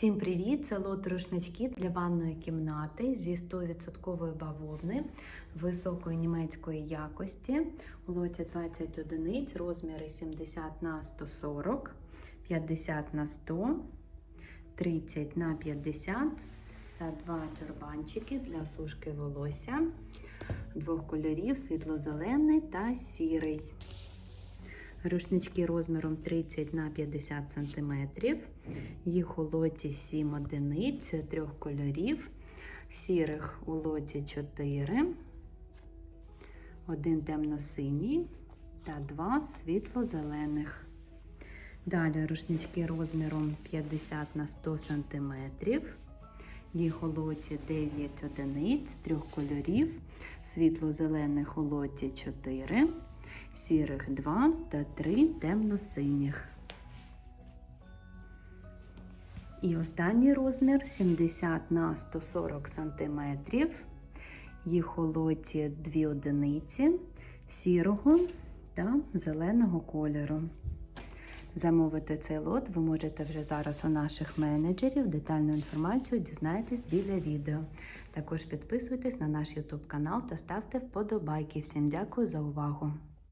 Всім привіт! Це лот рушнички для ванної кімнати зі 100% бавовни високої німецької якості. У лоті 20 одиниць, розміри 70 на 140, 50 на 100, 30 на 50 та два тюрбанчики для сушки волосся двох кольорів світло-зелений та сірий. Рушнички розміром 30 на 50 см. Їх у лоті 7 одиниць трьох кольорів. Сірих у лоті 4, один темно-синій та два світло-зелених. Далі рушнички розміром 50 на 100 см. Їх у лоті 9 одиниць трьох кольорів. Світло-зелених у лоті 4 сірих 2 та 3 темно-синіх. І останній розмір 70 на 140 см. Їх у лоті 2 одиниці сірого та зеленого кольору. Замовити цей лот ви можете вже зараз у наших менеджерів. Детальну інформацію дізнаєтесь біля відео. Також підписуйтесь на наш YouTube канал та ставте вподобайки. Всім дякую за увагу!